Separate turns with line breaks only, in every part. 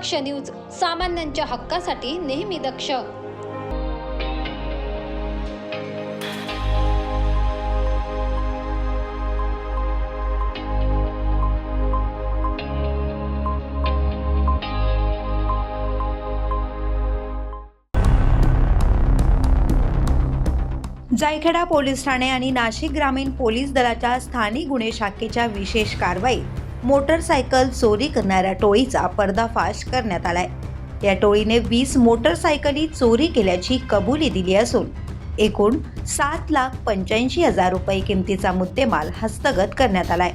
दक्ष news सामान्यांच्या हक्कासाठी नेहमी दक्ष.
जायखेडा पोलीस ठाणे आणि नाशिक ग्रामीण पोलीस दलाच्या स्थानिक गुन्हे शाखेच्या विशेष कारवाईत मोटरसायकल चोरी करणाऱ्या टोळीचा पर्दाफाश करण्यात आलाय. या टोळीने वीस मोटरसायकली चोरी केल्याची कबुली दिली असून एकूण सात लाख पंच्याऐंशी हजार रुपये किमतीचा मुद्देमाल हस्तगत करण्यात आलाय.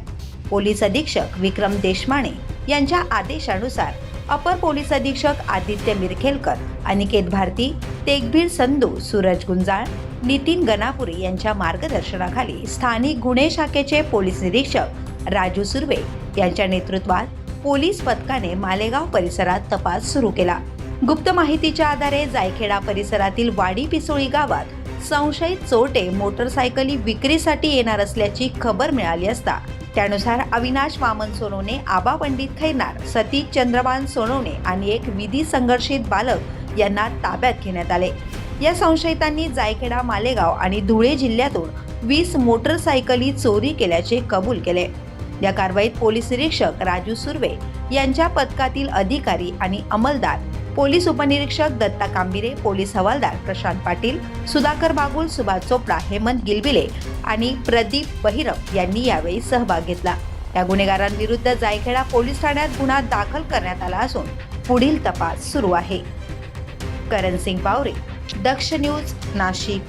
पोलीस अधीक्षक विक्रम देशमाने यांच्या आदेशानुसार अपर पोलीस अधीक्षक आदित्य मिरखेलकर अनिकेत भारती तेगभीर संधू सूरज गुंजाळ नितीन गणापुरे यांच्या मार्गदर्शनाखाली स्थानिक गुन्हे शाखेचे पोलीस निरीक्षक राजू सुर्वे यांच्या नेतृत्वात पोलीस पथकाने मालेगाव परिसरात तपास सुरू केला. गुप्त माहितीच्या आधारे जायखेडा परिसरातील वाडी पिसोळी गावात संशयित चोरटे मोटरसायकली विक्रीसाठी येणार असल्याची खबर मिळाली असता. त्यानुसार अविनाश वामन सोनवणे आबा पंडित सतीश चंद्रभान सोनवणे आणि एक विधी संघर्षित बालक यांना ताब्यात घेण्यात आले. या संशयितांनी जायखेडा मालेगाव आणि धुळे जिल्ह्यातून वीस मोटरसायकली चोरी केल्याचे कबूल केले. या कारवाईत पोलीस निरीक्षक राजू सुर्वे यांच्या पथकातील अधिकारी आणि अंमलदार पोलीस उपनिरीक्षक दत्ता कांबिरे पोलीस हवालदार प्रशांत पाटील सुधाकर बागुल सुभाष चोपडा हेमंत गिलबिले आणि प्रदीप बहिरम यांनी यावेळी सहभाग घेतला. या गुन्हेगारांविरुद्ध जायखेडा पोलीस ठाण्यात गुन्हा दाखल करण्यात आला असून पुढील तपास सुरू आहे. करण सिंग पावरे दक्ष न्यूज नाशिक.